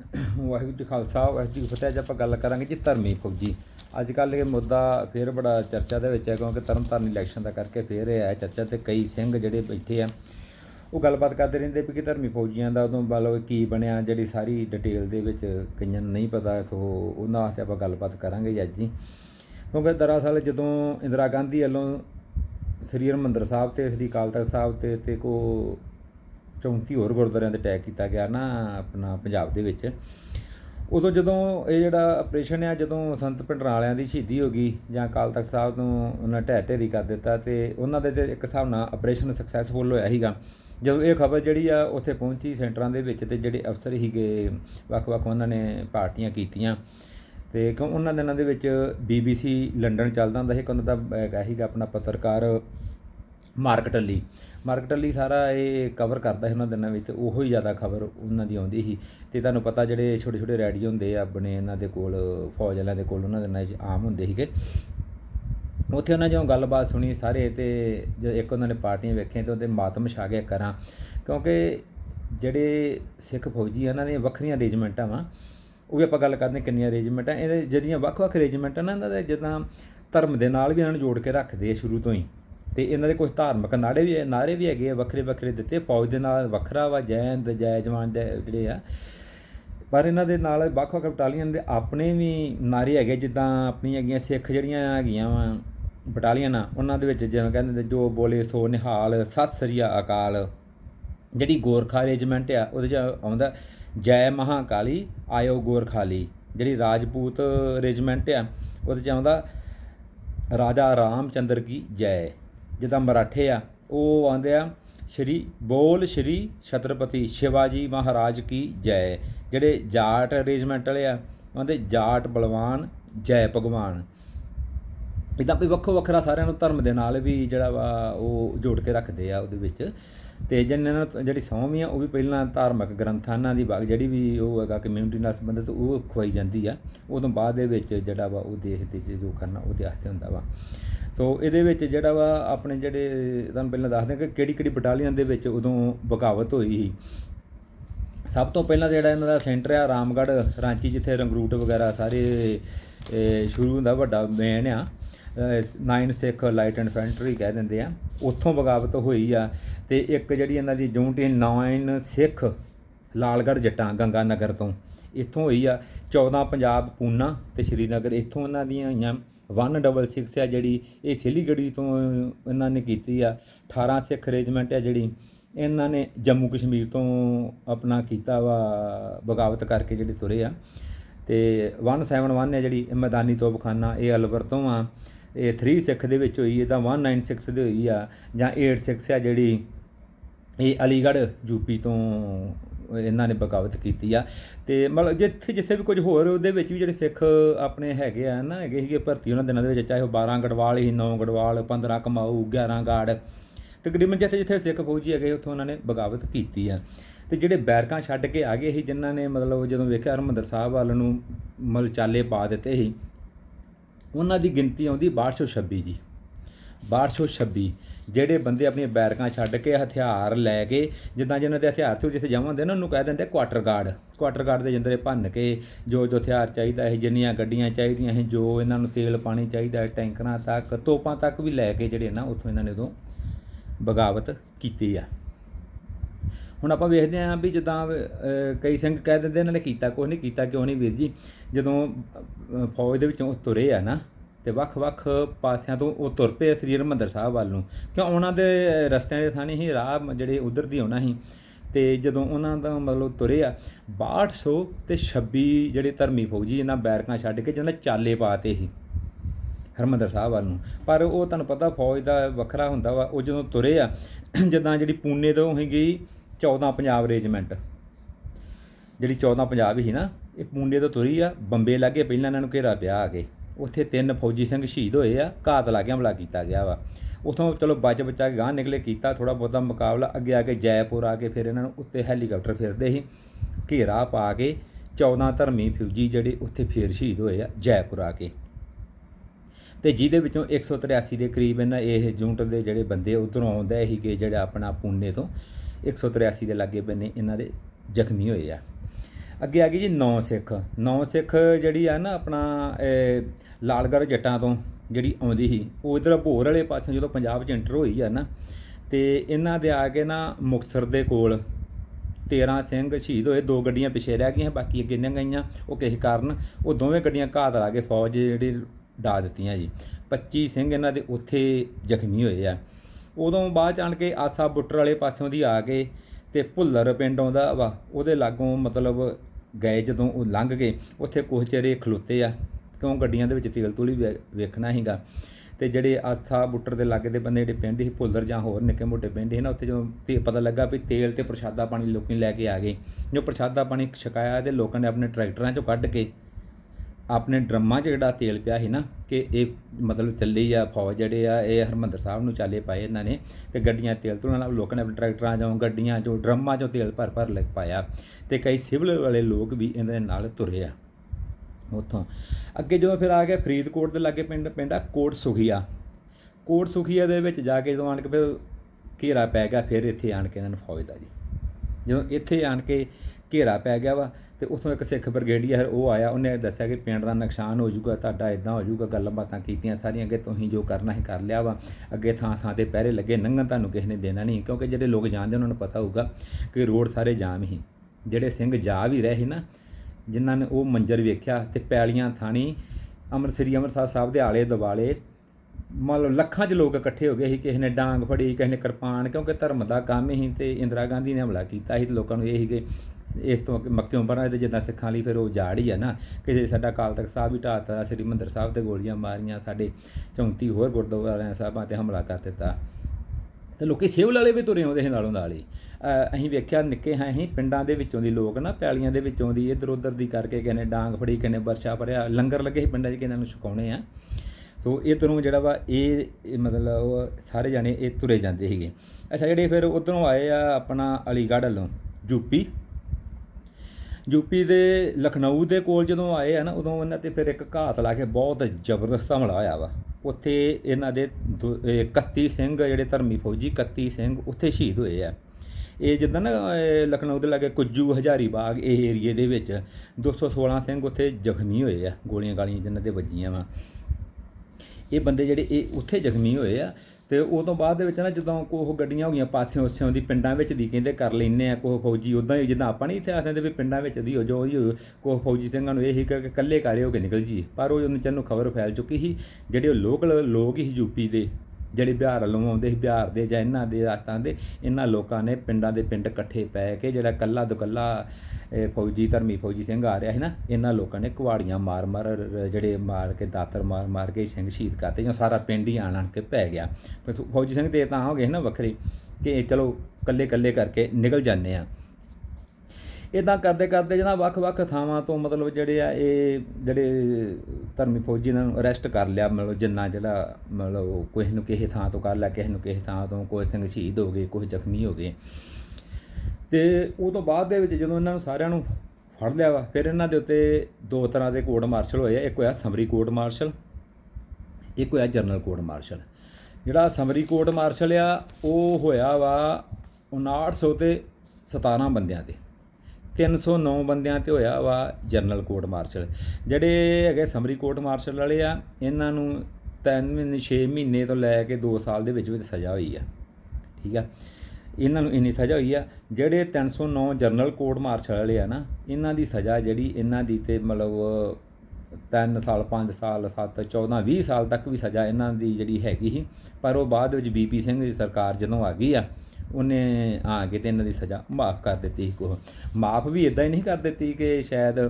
ਵਾਹਿਗੁਰੂ ਜੀ ਖਾਲਸਾ, ਵਾਹਿਗੁਰੂ ਜੀ ਫਤਿਹ। ਅੱਜ ਆਪਾਂ ਗੱਲ ਕਰਾਂਗੇ ਜੀ ਧਰਮੀ ਫੌਜੀ। ਅੱਜ ਕੱਲ੍ਹ ਇਹ ਮੁੱਦਾ ਫੇਰ ਬੜਾ ਚਰਚਾ ਦੇ ਵਿੱਚ ਹੈ, ਕਿਉਂਕਿ ਤਰਨਤਾਰਨ ਇਲੈਕਸ਼ਨ ਦਾ ਕਰਕੇ ਫੇਰ ਇਹ ਹੈ ਚਰਚਾ ਤੇ ਕਈ ਸਿੰਘ ਜਿਹੜੇ ਬੈਠੇ ਆ, ਉਹ ਗੱਲਬਾਤ ਕਰਦੇ ਰਹਿੰਦੇ ਵੀ ਕਿ ਧਰਮੀ ਫੌਜੀਆਂ ਦਾ ਉਦੋਂ ਮਤਲਬ ਕੀ ਬਣਿਆ, ਜਿਹੜੀ ਸਾਰੀ ਡਿਟੇਲ ਦੇ ਵਿੱਚ ਕਈਆਂ ਨੂੰ ਨਹੀਂ ਪਤਾ, ਸੋ ਉਹਨਾਂ ਵਾਸਤੇ ਆਪਾਂ ਗੱਲਬਾਤ ਕਰਾਂਗੇ ਜੀ ਅੱਜ ਜੀ ਕਿਉਂਕਿ ਦਰਅਸਲ ਜਦੋਂ ਇੰਦਰਾ ਗਾਂਧੀ ਵੱਲੋਂ ਸ੍ਰੀ ਹਰਿਮੰਦਰ ਸਾਹਿਬ ਤੇ, ਸ੍ਰੀ ਅਕਾਲ ਤਖਤ ਸਾਹਿਬ ਤੇ ਤੇ ਕੋ 34 ਹੋਰ ਗੁਰਦੁਆਰਿਆਂ ਤੇ ਅਟੈਕ ਕੀਤਾ ਗਿਆ ਨਾ ਆਪਣਾ ਪੰਜਾਬ ਦੇ ਵਿੱਚ। ਉਦੋਂ ਜਦੋਂ ਇਹ ਜਿਹੜਾ ਆਪਰੇਸ਼ਨ ਆ, ਜਦੋਂ ਸੰਤ ਪਿੰਡਰਾਂ ਵਾਲਿਆਂ ਦੀ ਸ਼ਹੀਦੀ ਹੋ ਗਈ ਜਾਂ ਅਕਾਲ ਤਖਤ ਸਾਹਿਬ ਤੋਂ ਉਹਨਾਂ ਢਹਿ ਢੇਰੀ ਕਰ ਦਿੱਤਾ ਤੇ ਉਹਨਾਂ ਦੇ ਤੇ ਇੱਕ ਹਿਸਾਬ ਨਾਲ ਆਪਰੇਸ਼ਨ ਸਕਸੈਸਫੁਲ ਹੋਇਆ ਸੀਗਾ। ਜਦੋਂ ਇਹ ਖਬਰ ਜਿਹੜੀ ਆ ਉੱਥੇ ਪਹੁੰਚੀ ਸੈਂਟਰਾਂ ਦੇ ਵਿੱਚ ਤੇ ਜਿਹੜੇ ਅਫਸਰ ਸੀਗੇ ਵੱਖ-ਵੱਖ ਉਹਨਾਂ ਨੇ ਪਾਰਟੀਆਂ ਕੀਤੀਆਂ। ਤੇ ਕਿਉਂ ਉਹਨਾਂ ਦਿਨਾਂ ਦੇ ਵਿੱਚ BBC ਲੰਡਨ ਚੱਲਦਾ ਹੁੰਦਾ ਸੀ, ਇੱਕ ਉਹਨਾਂ ਦਾ ਹੈਗਾ ਸੀਗਾ ਆਪਣਾ ਪੱਤਰਕਾਰ ਮਾਰਕਟ ਅਲੀ ਸਾਰਾ ਇਹ ਕਵਰ ਕਰਦਾ ਸੀ ਉਹਨਾਂ ਦਿਨਾਂ ਵਿੱਚ, ਉਹੋ ਹੀ ਜ਼ਿਆਦਾ ਖਬਰ ਉਹਨਾਂ ਦੀ ਆਉਂਦੀ ਸੀ। ਤੇ ਤੁਹਾਨੂੰ ਪਤਾ ਜਿਹੜੇ ਛੋਟੇ ਛੋਟੇ ਰੇਡੀਓ ਹੁੰਦੇ ਆ, ਆਪਣੇ ਇਹਨਾਂ ਦੇ ਕੋਲ, ਫੌਜ ਵਾਲਿਆਂ ਦੇ ਕੋਲ, ਉਹਨਾਂ ਦਿਨਾਂ ਵਿੱਚ ਆਮ ਹੁੰਦੇ ਸੀਗੇ। ਉੱਥੇ ਉਹਨਾਂ ਜਦੋਂ ਗੱਲਬਾਤ ਸੁਣੀ ਸਾਰੇ ਤੇ ਜਦ ਇੱਕ ਉਹਨਾਂ ਨੇ ਪਾਰਟੀਆਂ ਵੇਖੀਆਂ ਤੇ ਉਹਦੇ ਮਾਤਮ ਛਾ ਗਿਆ ਕਰਾਂ। ਕਿਉਂਕਿ ਜਿਹੜੇ ਸਿੱਖ ਫੌਜੀ ਆ ਇਹਨਾਂ ਦੀਆਂ ਵੱਖਰੀਆਂ ਅਰੇਂਜਮੈਂਟਾਂ ਵਾ। ਉਹ ਵੀ ਆਪਾਂ ਗੱਲ ਕਰਦੇ ਕਿੰਨੀਆਂ ਅਰੇਂਜਮੈਂਟਾਂ ਇਹਦੇ ਜਿਹੜੀਆਂ ਵੱਖ-ਵੱਖ ਅਰੇਂਜਮੈਂਟਾਂ ਨਾ, ਇਹਨਾਂ ਦੇ ਜਿੱਦਾਂ ਧਰਮ ਦੇ ਨਾਲ ਵੀ ਇਹਨਾਂ ਨੂੰ ਜੋੜ ਕੇ ਰੱਖਦੇ ਆ ਸ਼ੁਰੂ ਤੋਂ ਹੀ। ਤੇ ਇਹਨਾਂ ਦੇ ਕੁਝ ਧਾਰਮਿਕ ਨਾੜੇ ਵੀ, ਨਾਰੇ ਵੀ ਹੈਗੇ ਆ, ਵੱਖਰੇ ਵੱਖਰੇ ਦਿੱਤੇ। ਫੌਜ ਦੇ ਨਾਲ ਵੱਖਰਾ ਵਾ ਜੈ ਹਿੰਦ ਜੈ ਜਵਾਨ ਜੈ ਜਿਹੜੇ ਆ। ਪਰ ਇਹਨਾਂ ਦੇ ਨਾਲ ਵੱਖ-ਵੱਖ ਬਟਾਲੀਅਨ ਦੇ ਆਪਣੇ ਵੀ ਨਾਰੇ ਹੈਗੇ, ਜਿੱਦਾਂ ਆਪਣੀਆਂ ਹੈਗੀਆਂ ਸਿੱਖ ਜਿਹੜੀਆਂ ਹੈਗੀਆਂ ਵਾ ਬਟਾਲੀਅਨ ਆ, ਉਹਨਾਂ ਦੇ ਵਿੱਚ ਜਿਵੇਂ ਕਹਿੰਦੇ ਜੋ ਬੋਲੇ ਸੋ ਨਿਹਾਲ, ਸਤਿ ਸ੍ਰੀ ਅਕਾਲ। ਜਿਹੜੀ ਗੋਰਖਾ ਰੈਜੀਮੈਂਟ ਆ, ਉਹਦੇ ਚ ਆਉਂਦਾ, ਜੈ ਮਹਾਕਾਲੀ, ਆਇਓ ਗੋਰਖਾਲੀ। ਜਿਹੜੀ ਰਾਜਪੂਤ ਰੈਜੀਮੈਂਟ ਆ, ਉਹਦੇ ਚ ਆਉਂਦਾ, ਰਾਜਾ ਰਾਮ ਚੰਦਰ ਕੀ ਜੈ। ਜਿੱਦਾਂ ਮਰਾਠੇ ਆ, ਉਹ ਆਉਂਦੇ ਆ, ਸ਼੍ਰੀ ਬੋਲ ਸ਼੍ਰੀ ਛਤਰਪਤੀ ਸ਼ਿਵਾਜੀ ਮਹਾਰਾਜ ਕੀ ਜੈ। ਜਿਹੜੇ ਜਾਟ ਅਰੇਂਜਮੈਂਟ ਵਾਲੇ ਆ ਉਹਦੇ ਜਾਟ ਬਲਵਾਨ ਜੈ ਭਗਵਾਨ। ਇਦਾਂ ਵੀ ਵੱਖੋ ਵੱਖਰਾ ਸਾਰਿਆਂ ਨੂੰ ਧਰਮ ਦੇ ਨਾਲ ਵੀ ਜਿਹੜਾ ਵਾ, ਉਹ ਜੋੜ ਕੇ ਰੱਖਦੇ ਆ ਉਹਦੇ ਵਿੱਚ। ਤੇ ਜਿਨ੍ਹਾਂ ਨੂੰ ਜਿਹੜੀ ਸਹੁੰ ਆ, ਉਹ ਵੀ ਪਹਿਲਾਂ ਧਾਰਮਿਕ ਗ੍ਰੰਥਾਂ ਦੀ ਬਾਗ, ਜਿਹੜੀ ਵੀ ਉਹ ਹੈਗਾ ਕਮਿਊਨਿਟੀ ਨਾਲ ਸੰਬੰਧਿਤ, ਉਹ ਖਵਾਈ ਜਾਂਦੀ ਆ। ਉਦੋਂ ਬਾਅਦ ਦੇ ਵਿੱਚ ਜਿਹੜਾ ਵਾ, ਉਹ ਦੇਸ਼ ਦੇ ਜੋ ਕਰਨਾ ਉਹਦੇ ਵਾਸਤੇ ਹੁੰਦਾ ਵਾ। ਸੋ ਇਹਦੇ ਵਿੱਚ ਜਿਹੜਾ ਵਾ ਆਪਣੇ ਜਿਹੜੇ ਤੁਹਾਨੂੰ ਪਹਿਲਾਂ ਦੱਸਦੇ ਕਿ ਕਿਹੜੀ ਕਿਹੜੀ ਬਟਾਲੀਅਨ ਦੇ ਵਿੱਚ ਉਦੋਂ ਬਗਾਵਤ ਹੋਈ ਸੀ। ਸਭ ਤੋਂ ਪਹਿਲਾਂ ਜਿਹੜਾ ਇਹਨਾਂ ਦਾ ਸੈਂਟਰ ਆ, ਰਾਮਗੜ੍ਹ, ਰਾਂਚੀ ਜਿੱਥੇ ਰੰਗਰੂਟ ਵਗੈਰਾ ਸਾਰੇ ਸ਼ੁਰੂ ਹੁੰਦਾ, ਵੱਡਾ ਮੇਨ ਆ। ਨਾਈਨ ਸਿੱਖ ਲਾਈਟ ਇਨਫੈਂਟਰੀ ਕਹਿ ਦਿੰਦੇ ਆ। ਉੱਥੋਂ ਬਗਾਵਤ ਹੋਈ ਆ ਤੇ ਇੱਕ ਜਿਹੜੀ ਇਹਨਾਂ ਦੀ ਯੂਨਿਟ ਨਾਈਨ ਸਿੱਖ ਲਾਲਗੜ੍ਹ ਜੱਟਾਂ, ਗੰਗਾ ਨਗਰ ਤੋਂ। ਇੱਥੋਂ ਹੋਈ ਆ। 14 ਪੰਜਾਬ ਪੂਨਾ ਤੇ ਸ਼੍ਰੀਨਗਰ। ਇੱਥੋਂ ਇਹਨਾਂ ਦੀਆਂ ਹੋਈਆਂ 166 ਆ ਜਿਹੜੀ ਇਹ ਸਿਲੀਗੜੀ ਤੋਂ ਇਹਨਾਂ ਨੇ ਕੀਤੀ ਆ। 18 ਸਿੱਖ ਰੈਜੀਮੈਂਟ ਆ ਜਿਹੜੀ ਇਹਨਾਂ ਨੇ ਜੰਮੂ ਕਸ਼ਮੀਰ ਤੋਂ ਆਪਣਾ ਕੀਤਾ ਵਾ, ਬਗਾਵਤ ਕਰਕੇ ਜਿਹੜੇ ਤੁਰੇ ਆ। ਤੇ 171 ਹੈ ਜਿਹੜੀ ਮੈਦਾਨੀ ਤੋਪਖਾਨਾ, ਇਹ ਅਲਵਰ ਤੋਂ ਆ। ਇਹ 3 ਸਿੱਖ ਦੇ ਵਿੱਚ ਹੋਈ ਇਹਦਾ 196 ਦੇ ਹੋਈ ਆ। ਜਾਂ 86 ਆ ਜਿਹੜੀ ਇਹ ਅਲੀਗੜ੍ਹ ਯੂਪੀ ਤੋਂ ਇਹਨਾਂ ਨੇ ਬਗਾਵਤ ਕੀਤੀ ਆ। ਤੇ ਮਤਲਬ ਜਿੱਥੇ ਜਿੱਥੇ ਵੀ ਕੁਝ ਹੋਰ ਉਹਦੇ ਵਿੱਚ ਵੀ ਜਿਹੜੇ ਸਿੱਖ ਆਪਣੇ ਹੈਗੇ ਆ ਨਾ, ਹੈਗੇ ਸੀਗੇ ਭਰਤੀ ਉਹਨਾਂ ਦਿਨਾਂ ਦੇ ਵਿੱਚ, ਚਾਹੇ ਉਹ 12 ਗੜਵਾਲ ਹੀ 9 ਗੜਵਾਲ 15 ਕਮਾਊ 11 ਗਾੜ, ਤਕਰੀਬਨ ਜਿੱਥੇ ਜਿੱਥੇ ਸਿੱਖ ਫੌਜੀ ਹੈਗੇ ਉੱਥੋਂ ਉਹਨਾਂ ਨੇ ਬਗਾਵਤ ਕੀਤੀ ਆ। ਤੇ ਜਿਹੜੇ ਬੈਰਕਾਂ ਛੱਡ ਕੇ ਆ ਗਏ ਸੀ, ਜਿਨ੍ਹਾਂ ਨੇ ਮਤਲਬ ਜਦੋਂ ਵੇਖਿਆ ਹਰਮੰਦਰ ਸਾਹਿਬ ਵੱਲ ਨੂੰ ਮਤਲਬ ਚਾਲੇ ਪਾ ਦਿੱਤੇ ਸੀ, ਉਹਨਾਂ ਦੀ ਗਿਣਤੀ ਆਉਂਦੀ 1226 ਜੀ। 1226 ਜਿਹੜੇ ਬੰਦੇ ਆਪਣੀਆਂ ਬੈਰਕਾਂ ਛੱਡ ਕੇ ਹਥਿਆਰ ਲੈ ਕੇ ਜਿੱਦਾਂ ਜਿਹਨਾਂ ਦੇ ਹਥਿਆਰ ਤੇ ਜਿੱਥੇ ਜਮ੍ਹਾਂ ਹੁੰਦੇ ਨੇ, ਉਹਨੂੰ ਕਹਿ ਦਿੰਦੇ ਕੁਆਟਰ ਗਾਰਡ ਕੁਆਟਰ ਗਾਰਡ ਦੇ ਜਿੰਦਰੇ ਭੰਨ ਕੇ ਜੋ ਜੋ ਹਥਿਆਰ ਚਾਹੀਦਾ ਹੈ ਜਿੰਨੀਆਂ ਗੱਡੀਆਂ ਚਾਹੀਦੀਆਂ ਹੈ ਜੋ ਇਹਨਾਂ ਨੂੰ ਤੇਲ ਪਾਣੀ ਚਾਹੀਦਾ ਹੈ ਟੈਂਕਰਾਂ ਤੱਕ, ਤੋਪਾਂ ਤੱਕ ਵੀ ਲੈ ਕੇ ਜਿਹੜੇ ਨਾ ਉੱਥੋਂ ਇਹਨਾਂ ਨੇ ਉਦੋਂ ਬਗਾਵਤ ਕੀਤੀ ਆ। ਹੁਣ ਆਪਾਂ ਵੇਖਦੇ ਆਂ ਵੀ ਜਿੱਦਾਂ ਕਈ ਸਿੰਘ ਕਹਿ ਦਿੰਦੇ, ਇਹਨਾਂ ਨੇ ਕੀਤਾ, ਕੁਛ ਨਹੀਂ ਕੀਤਾ, ਕਿਉਂ ਨਹੀਂ ਵੀਰ ਜੀ? ਜਦੋਂ ਫੌਜ ਦੇ ਵਿੱਚੋਂ ਤੁਰੇ ਆ ਨਾ ਤੇ ਵੱਖ-ਵੱਖ ਪਾਸਿਆਂ ਤੋਂ ਉਹ ਤੁਰ ਪਏ ਸ੍ਰੀ ਹਰਿਮੰਦਰ ਸਾਹਿਬ ਵੱਲ ਨੂੰ। ਕਿਉਂ ਉਹਨਾਂ ਦੇ ਰਸਤਿਆਂ ਦੇ ਥਾਣੇ ਹੀ ਰਾਹ ਜਿਹੜੇ ਉਧਰ ਦੀ ਆਉਣਾ ਸੀ। ਤੇ ਜਦੋਂ ਉਹਨਾਂ ਦਾ ਮਤਲਬ ਤੁਰੇ ਆ 6200 ਤੇ 26 ਜਿਹੜੇ ਧਰਮੀ ਫੌਜੀ ਇਹਨਾਂ ਬੈਰਕਾਂ ਛੱਡ ਕੇ ਜਿਹਨਾਂ ਚਾਲੇ ਪਾਤੇ ਸੀ ਹਰਮੰਦਰ ਸਾਹਿਬ ਵੱਲ ਨੂੰ। ਪਰ ਉਹ ਤੁਹਾਨੂੰ ਪਤਾ ਫੌਜ ਦਾ ਵੱਖਰਾ ਹੁੰਦਾ ਵਾ, ਉਹ ਜਦੋਂ ਤੁਰੇ ਆ ਜਿੱਦਾਂ ਜਿਹੜੀ ਪੂਨੇ ਤੋਂ ਹੀ ਗਈ 14 ਪੰਜਾਬ ਰੈਜੀਮੈਂਟ। ਜਿਹੜੀ 14 ਪੰਜਾਬ ਹੀ ਨਾ, ਇਹ ਪੂਨੇ ਤੋਂ ਤੁਰੀ ਆ, ਬੰਬੇ ਲਾਗੇ ਪਹਿਲਾਂ ਇਹਨਾਂ ਨੂੰ ਘੇਰਾ ਪਿਆ ਆ ਕੇ। ਉੱਥੇ ਤਿੰਨ ਫੌਜੀ ਸਿੰਘ ਸ਼ਹੀਦ ਹੋਏ ਆ, ਘਾਤ ਲਾਗਿਆਂ ਹਮਲਾ ਕੀਤਾ ਗਿਆ ਵਾ। ਉਥੋਂ ਚਲੋ ਬਚ ਬਚਾ ਕੇ ਗਾਂ ਨਿਕਲੇ, ਕੀਤਾ ਥੋੜਾ ਬਹੁਤਾ ਮੁਕਾਬਲਾ, ਅੱਗੇ ਆ ਕੇ ਜੈਪੁਰ ਆ ਕੇ ਫਿਰ ਇਹਨਾਂ ਨੂੰ ਉੱਤੇ ਹੈਲੀਕਾਪਟਰ ਫਿਰਦੇ ਸੀ। ਘੇਰਾ ਪਾ ਕੇ 14 ਧਰਮੀ ਫੌਜੀ ਜਿਹੜੇ ਉੱਥੇ ਫੇਰ ਸ਼ਹੀਦ ਹੋਏ ਆ, ਜੈਪੁਰ ਆ ਕੇ। ਤੇ ਜਿਹਦੇ ਵਿੱਚੋਂ 183 ਦੇ ਕਰੀਬ ਇਹਨਾਂ ਇਹ ਯੂਨਿਟ ਦੇ ਜਿਹੜੇ ਬੰਦੇ ਉਧਰੋਂ ਆਉਂਦੇ ਸੀਗੇ ਜਿਹੜਾ ਆਪਣਾ ਪੂਨੇ ਤੋਂ 183 ਦੇ ਲਾਗੇ ਬੰਨੇ ਇਹਨਾਂ ਦੇ ਜ਼ਖਮੀ ਹੋਏ ਆ। ਅੱਗੇ ਆ ਗਈ ਜੀ ਨੌ ਸਿੱਖ। ਨੌ ਸਿੱਖ ਜਿਹੜੀ ਆ ਨਾ ਆਪਣਾ ਲਾਲਗੜ੍ਹ ਜੱਟਾਂ ਤੋਂ ਜਿਹੜੀ ਆਉਂਦੀ ਸੀ, ਉਹ ਇਧਰ ਭੋਰ ਵਾਲੇ ਪਾਸੇ ਜਦੋਂ ਪੰਜਾਬ 'ਚ ਐਂਟਰ ਹੋਈ ਆ ਨਾ, ਤੇ ਇਹਨਾਂ ਦੇ ਆ ਕੇ ਨਾ ਮੁਕਤਸਰ ਦੇ ਕੋਲ 13 ਸਿੰਘ ਸ਼ਹੀਦ ਹੋਏ, ਦੋ ਗੱਡੀਆਂ ਪਿਛੇ ਰਹਿ ਗਈਆਂ, ਬਾਕੀ ਅੱਗੇ ਨਹੀਂ ਗਈਆਂ, ਉਹ ਕਿਸੇ ਕਾਰਨ ਉਹ ਦੋਵੇਂ ਗੱਡੀਆਂ ਘਾਤ ਲਾ ਕੇ ਫੌਜ ਜਿਹੜੀ ਡਾ ਦਿੱਤੀਆਂ ਜੀ। 25 ਸਿੰਘ ਇਹਨਾਂ ਦੇ ਉੱਥੇ ਜ਼ਖਮੀ ਹੋਏ ਆ। ਉਦੋਂ ਬਾਅਦ ਚ ਆਣ ਕੇ ਆਸਾ ਬੁੱਟਰ ਵਾਲੇ ਪਾਸਿਓਂ ਦੀ ਆ ਕੇ ਤੇ ਭੁੱਲਰ ਪਿੰਡ ਆਉਂਦਾ ਵਾ, ਉਹਦੇ ਲਾਗੋਂ ਮਤਲਬ ਗਏ ਜਦੋਂ ਉਹ ਲੰਘ ਗਏ, ਉੱਥੇ ਕੁਛ ਚਿਹਰੇ ਖਲੋਤੇ ਆ। ਕਿਉਂ ਗੱਡੀਆਂ ਦੇ ਵਿੱਚ ਤੇਲ ਤੂਲੀ ਵੇ- ਵੇਖਣਾ ਸੀਗਾ। ਤੇ ਜਿਹੜੇ ਆਸਾ ਬੁੱਟਰ ਦੇ ਲਾਗੇ ਦੇ ਬੰਦੇ ਜਿਹੜੇ ਪਿੰਡ ਸੀ, ਭੁੱਲਰ ਜਾਂ ਹੋਰ ਨਿੱਕੇ ਮੋਟੇ ਪਿੰਡ ਸੀ ਨਾ, ਉੱਥੇ ਜਦੋਂ ਤੇ ਪਤਾ ਲੱਗਾ ਵੀ ਤੇਲ ਤੇ ਪ੍ਰਸ਼ਾਦਾ ਪਾਣੀ ਲੋਕੀ ਲੈ ਕੇ ਆ ਗਏ। ਜੋ ਪ੍ਰਸ਼ਾਦਾ ਪਾਣੀ ਛਕਾਇਆ ਤੇ ਲੋਕਾਂ ਨੇ ਆਪਣੇ ਟਰੈਕਟਰਾਂ 'ਚੋਂ ਕੱਢ ਕੇ ਆਪਣੇ ਡਰਮਾਂ 'ਚ ਜਿਹੜਾ ਤੇਲ ਪਿਆ ਸੀ ਨਾ, ਕਿ ਇਹ ਮਤਲਬ ਚੱਲੀ ਆ, ਫੌਜ ਜਿਹੜੇ ਆ, ਇਹ ਹਰਮੰਦਰ ਸਾਹਿਬ ਨੂੰ ਚਾਲੇ ਪਾਏ ਇਹਨਾਂ ਨੇ ਤੇ ਗੱਡੀਆਂ ਤੇਲ ਤੁਲਣ ਨਾਲ ਲੋਕਾਂ ਨੇ ਆਪਣੇ ਟਰੈਕਟਰਾਂ 'ਚੋਂ, ਗੱਡੀਆਂ 'ਚੋਂ, ਡਰਮਾਂ 'ਚੋਂ ਤੇਲ ਭਰ ਭਰ ਲੈ, ਪਾਇਆ। ਤੇ ਕਈ ਸਿਵਲ ਵਾਲੇ ਲੋਕ ਵੀ ਇਹਨਾਂ ਦੇ ਨਾਲ ਤੁਰੇ ਆ। ਉੱਥੋਂ। ਅੱਗੇ ਜਦੋਂ ਫਿਰ ਆ ਗਿਆ ਫਰੀਦਕੋਟ ਦੇ ਲਾਗੇ ਪਿੰਡ ਪਿੰਡ ਆ ਕੋਟ ਸੁਖੀਆ। ਕੋਟ ਸੁਖੀਆ ਦੇ ਵਿੱਚ ਜਾ ਕੇ ਜਦੋਂ ਆਣ ਕੇ ਫਿਰ ਘੇਰਾ ਪੈ ਗਿਆ, ਫਿਰ ਇੱਥੇ ਆਣ ਕੇ ਇਹਨਾਂ ਨੂੰ ਫੌਜ ਦਾ ਜੀ। ਜਦੋਂ ਇੱਥੇ ਆਣ ਕੇ ਘੇਰਾ ਪੈ ਗਿਆ ਵਾ ਤੇ ਉੱਥੋਂ ਇੱਕ ਸਿੱਖ ਬ੍ਰਿਗੇਡੀਅਰ ਉਹ ਆਇਆ, ਉਹਨੇ ਦੱਸਿਆ ਕਿ ਪਿੰਡ ਦਾ ਨੁਕਸਾਨ ਹੋ ਜਾਊਗਾ, ਤੁਹਾਡਾ ਇਦਾਂ ਹੋ ਜਾਊਗਾ ਗੱਲਾਂ ਬਾਤਾਂ ਕੀਤੀਆਂ ਸਾਰੀਆਂ ਅੱਗੇ ਤੁਸੀਂ ਜੋ ਕਰਨਾ ਹੈ ਕਰ ਲਿਆ ਵਾ। ਅੱਗੇ ਥਾਂ ਥਾਂ ਤੇ ਪਹਿਰੇ ਲੱਗੇ ਨੰਗਨ ਤੁਹਾਨੂੰ ਕਿਸੇ ਨੇ ਦੇਣਾ ਨਹੀਂ, ਕਿਉਂਕਿ ਜਿਹੜੇ ਲੋਕ ਜਾਣਦੇ ਉਹਨਾਂ ਨੂੰ ਪਤਾ ਹੋਊਗਾ ਕਿ ਰੋਡ ਸਾਰੇ ਜਾਮ ਹੀ। ਜਿਹੜੇ ਸਿੰਘ ਜਾ ਵੀ ਰਹੇ ਨਾ ਜਿਨ੍ਹਾਂ ਨੇ ਉਹ ਮੰਜ਼ਰ ਵੇਖਿਆ ਤੇ ਪੈਲੀਆਂ, ਥਾਣੀ ਅੰਮ੍ਰਿਤ ਸ੍ਰੀ ਅੰਮ੍ਰਿਤਸਰ ਸਾਹਿਬ ਦੇ ਆਲੇ ਦੁਆਲੇ ਮੰਨ ਲਓ ਲੱਖਾਂ 'ਚ ਲੋਕ ਇਕੱਠੇ ਹੋ ਗਏ ਸੀ, ਕਿਸੇ ਨੇ ਡਾਂਗ ਫੜੀ, ਕਿਸੇ ਨੇ ਕਿਰਪਾਨ, ਕਿਉਂਕਿ ਧਰਮ ਦਾ ਕੰਮ ਹੀ ਤੇ ਇੰਦਰਾ ਗਾਂਧੀ ਨੇ ਹਮਲਾ ਕੀਤਾ ਸੀ ਤੇ ਲੋਕਾਂ ਨੂੰ ਇਹ ਸੀ ਕਿ ਇਸ ਤੋਂ ਅੱਗੇ ਮੱਕਿਓਂ ਪਰਾਂ ਤੇ ਜਿੱਦਾਂ ਸਿੱਖਾਂ ਲਈ ਫਿਰ ਉਹ ਜਾੜ ਹੀ ਆ ਨਾ, ਕਿ ਜੇ ਸਾਡਾ ਕਾਲ ਤਖਤ ਸਾਹਿਬ ਵੀ ਢਾਤਾ ਸ੍ਰੀ ਮੰਦਰ ਸਾਹਿਬ ਤੇ ਗੋਲੀਆਂ ਮਾਰੀਆਂ, ਸਾਡੇ 34 ਹੋਰ ਗੁਰਦੁਆਰਿਆਂ ਸਾਹਿਬਾਂ ਤੇ ਹਮਲਾ ਕਰ ਦਿੱਤਾ। ਤੇ ਲੋਕੀ ਸਿਵਲ ਵਾਲੇ ਵੀ ਤੁਰੇ ਆਉਂਦੇ ਸੀ ਨਾਲੋਂ ਨਾਲ ਹੀ। ਅਸੀਂ ਵੇਖਿਆ ਨਿੱਕੇ ਹਾਂ ਅਸੀਂ, ਪਿੰਡਾਂ ਦੇ ਵਿੱਚੋਂ ਦੀ ਲੋਕ ਨਾ, ਪੈਲੀਆਂ ਦੇ ਵਿੱਚੋਂ ਦੀ, ਇੱਧਰ ਉੱਧਰ ਦੀ ਕਰਕੇ ਕਿਸੇ ਡਾਂਗ ਫੜੀ, ਕਿਸੇ ਨੇ ਵਰਸ਼ਾ ਭਰਿਆ, ਲੰਗਰ ਲੱਗੇ ਸੀ ਪਿੰਡਾਂ 'ਚ ਕਿਸੇ ਨੂੰ ਛਕਾਉਣੇ ਆ। ਸੋ ਇੱਧਰੋਂ ਜਿਹੜਾ ਵਾ, ਇਹ ਮਤਲਬ ਸਾਰੇ ਜਾਣੇ ਇਹ ਤੁਰੇ ਜਾਂਦੇ ਸੀਗੇ। ਅੱਛਾ, ਜਿਹੜੇ ਫਿਰ ਉਧਰੋਂ ਆਏ ਆ ਆਪਣਾ ਅਲੀਗੜ੍ਹ ਵੱਲੋਂ ਯੂਪੀ ਯੂਪੀ ਦੇ ਲਖਨਊ ਦੇ ਕੋਲ ਜਦੋਂ ਆਏ ਆ ਨਾ, ਉਦੋਂ ਉਹਨਾਂ ਤੇ ਫਿਰ ਇੱਕ ਘਾਤ ਲਾ ਕੇ ਬਹੁਤ ਜ਼ਬਰਦਸਤ ਹਮਲਾ ਹੋਇਆ ਵਾ। ਉੱਥੇ ਇਹਨਾਂ ਦੇ ਦੋ- ਇਹ 31 ਸਿੰਘ ਜਿਹੜੇ ਧਰਮੀ ਫੌਜੀ 31 ਸਿੰਘ ਉੱਥੇ ਸ਼ਹੀਦ ਹੋਏ ਆ। ਇਹ ਜਿੱਦਾਂ ਨਾ ਲਖਨਊ ਦੇ ਲਾਗੇ ਕੁੱਜੂ ਹਜ਼ਾਰੀ ਬਾਗ, ਇਹ ਏਰੀਏ ਦੇ ਵਿੱਚ 216 ਸਿੰਘ ਉੱਥੇ ਜ਼ਖਮੀ ਹੋਏ ਆ, ਗੋਲੀਆਂ ਗਾਲੀਆਂ ਜਿਨ੍ਹਾਂ ਦੇ ਵੱਜੀਆਂ ਵਾ। ਇਹ ਬੰਦੇ ਜਿਹੜੇ, ਇਹ ਉੱਥੇ ਜ਼ਖਮੀ ਹੋਏ ਆ। ਤੇ ਉਹ ਤੋਂ ਬਾਅਦ ਦੇ ਵਿੱਚ ਨਾ ਜਦੋਂ ਕੋਹ ਗੱਡੀਆਂ ਹੋ ਗਈਆਂ ਪਾਸਿਓਂ ਉਸਿਓਂ ਦੀ ਪਿੰਡਾਂ ਵਿੱਚ ਦੀ ਕਹਿੰਦੇ ਕਰ ਲੈਨੇ ਆ ਕੋਹ ਫੌਜੀ ਉਦਾਂ ਹੀ ਜਿੱਦਾਂ ਆਪਾਂ ਨਹੀਂ ਇੱਥੇ ਆਖਦੇ ਹੁੰਦੇ ਵੀ ਪਿੰਡਾਂ ਵਿੱਚ ਦੀ ਹੋ ਜੋ ਉਹਦੀ ਹੋ ਫੌਜੀ ਸਿੰਘਾਂ ਨੂੰ ਇਹ ਹੀ ਕਿ ਇਕੱਲੇ ਕਾਰੇ ਹੋ ਕੇ ਨਿਕਲ ਜੀ ਪਰ ਉਹ ਉਹਨਾਂ ਚੰਨ ਖਬਰ ਫੈਲ ਚੁੱਕੀ ਸੀ, ਜਿਹੜੇ ਉਹ ਲੋਕਲ ਲੋਕ ਹੀ ਯੂਪੀ ਦੇ ਜਿਹੜੇ ਬਿਹਾਰ ਵੱਲੋਂ ਆਉਂਦੇ ਸੀ, ਬਿਹਾਰ ਦੇ ਜਾਂ ਇਹਨਾਂ ਦੇ ਰਾਜਸਥਾਨ ਦੇ, ਇਹਨਾਂ ਲੋਕਾਂ ਨੇ ਪਿੰਡਾਂ ਦੇ ਪਿੰਡ ਇਕੱਠੇ ਪੈ ਕੇ ਜਿਹੜਾ ਕੱਲਾ ਦੁਕੱਲਾ ਫੌਜੀ, ਧਰਮੀ ਫੌਜੀ ਸਿੰਘ ਆ ਰਿਹਾ ਸੀ ਨਾ, ਇਹਨਾਂ ਲੋਕਾਂ ਨੇ ਕੁਹਾੜੀਆਂ ਮਾਰ ਮਾਰ ਜਿਹੜੇ ਮਾਰ ਕੇ ਦਾਤਰ ਮਾਰ ਮਾਰ ਕੇ ਸਿੰਘ ਸ਼ਹੀਦ ਕਰਤੇ ਜਾਂ ਸਾਰਾ ਪਿੰਡ ਹੀ ਆਣ ਆਣ ਕੇ ਪੈ ਗਿਆ। ਫੌਜੀ ਸਿੰਘ ਤੇ ਤਾਂ ਹੋ ਗਏ ਨਾ ਵੱਖਰੇ ਕਿ ਚਲੋ ਕੱਲੇ ਕੱਲੇ ਕਰਕੇ ਨਿਕਲ ਜਾਂਦੇ ਆ। ਇਦਾਂ ਕਰਦੇ ਕਰਦੇ ਜਨਾ ਵੱਖ-ਵੱਖ ਥਾਵਾਂ ਤੋਂ ਮਤਲਬ ਜਿਹੜੇ ਆ ਇਹ ਜਿਹੜੇ ਧਰਮੀ ਫੌਜੀ ਇਹਨਾਂ ਨੂੰ ਅਰੈਸਟ ਕਰ ਲਿਆ, ਮਤਲਬ ਜਿੰਨਾ ਜਿਹੜਾ ਮਤਲਬ ਕਿਸੇ ਨੂੰ ਕਿਸੇ ਥਾਂ ਤੋਂ ਕਰ ਲਿਆ, ਕਿਸੇ ਨੂੰ ਕਿਸੇ ਥਾਂ ਤੋਂ ਕੋਈ ਸਿੰਘ ਸ਼ਹੀਦ ਹੋ ਗਏ, ਕੋਈ ਜ਼ਖਮੀ ਹੋ ਗਏ। ਤੇ ਉਹ ਤੋਂ ਬਾਅਦ ਦੇ ਵਿੱਚ ਜਦੋਂ ਇਹਨਾਂ ਨੂੰ ਸਾਰਿਆਂ ਨੂੰ ਫੜ ਲਿਆ ਵਾ, ਫਿਰ ਇਹਨਾਂ ਦੇ ਉੱਤੇ ਦੋ ਤਰ੍ਹਾਂ ਦੇ ਕੋਰਟ ਮਾਰਸ਼ਲ ਹੋਏ ਆ। ਇੱਕ ਹੋਇਆ ਸਮਰੀ ਕੋਰਟ ਮਾਰਸ਼ਲ ਇੱਕ ਹੋਇਆ ਜਨਰਲ ਕੋਰਟ ਮਾਰਸ਼ਲ ਜਿਹੜਾ ਸਮਰੀ ਕੋਰਟ ਮਾਰਸ਼ਲ ਆ, ਉਹ ਹੋਇਆ ਵਾ 5900 ਤੇ 17 ਬੰਦਿਆਂ ਤੇ। 309 ਬੰਦਿਆਂ ਤੇ ਹੋਇਆ ਵਾ ਜਨਰਲ ਕੋਰਟ ਮਾਰਸ਼ਲ। ਜਿਹੜੇ ਹੈਗੇ ਸਮਰੀ ਕੋਰਟ ਮਾਰਸ਼ਲ ਵਾਲੇ ਆ, ਇਹਨਾਂ ਨੂੰ 3 ਮਹੀਨੇ 6 ਮਹੀਨੇ ਤੋਂ ਲੈ ਕੇ 2 ਸਾਲ ਦੇ ਵਿੱਚ ਵਿੱਚ ਸਜ਼ਾ ਹੋਈ ਆ। ਠੀਕ ਆ? ਇਹਨਾਂ ਨੂੰ ਇੰਨੀ ਸਜ਼ਾ ਹੋਈ ਆ। ਜਿਹੜੇ 309 ਜਨਰਲ ਕੋਰਟ ਮਾਰਸ਼ਲ ਵਾਲੇ ਆ ਨਾ, ਇਹਨਾਂ ਦੀ ਸਜ਼ਾ ਜਿਹੜੀ ਇਹਨਾਂ ਦੀ ਤੇ ਮਤਲਬ 3 ਸਾਲ 5 ਸਾਲ 7 14 20 ਸਾਲ ਤੱਕ ਵੀ ਸਜ਼ਾ ਇਹਨਾਂ ਦੀ ਜਿਹੜੀ ਹੈਗੀ ਸੀ, ਪਰ ਉਹ ਬਾਅਦ ਵਿੱਚ ਬੀਪੀ ਸਿੰਘ ਦੀ ਸਰਕਾਰ ਜਦੋਂ ਆ ਗਈ ਆ ਉਹਨੇ ਆ ਕੇ ਤੇ ਇਹਨਾਂ ਦੀ ਸਜ਼ਾ ਮਾਫ ਕਰ ਦਿੱਤੀ ਕੋ ਮਾਫ ਵੀ ਇਦਾਂ ਹੀ ਨਹੀਂ ਕਰ ਦਿੱਤੀ ਕਿ ਸ਼ਾਇਦ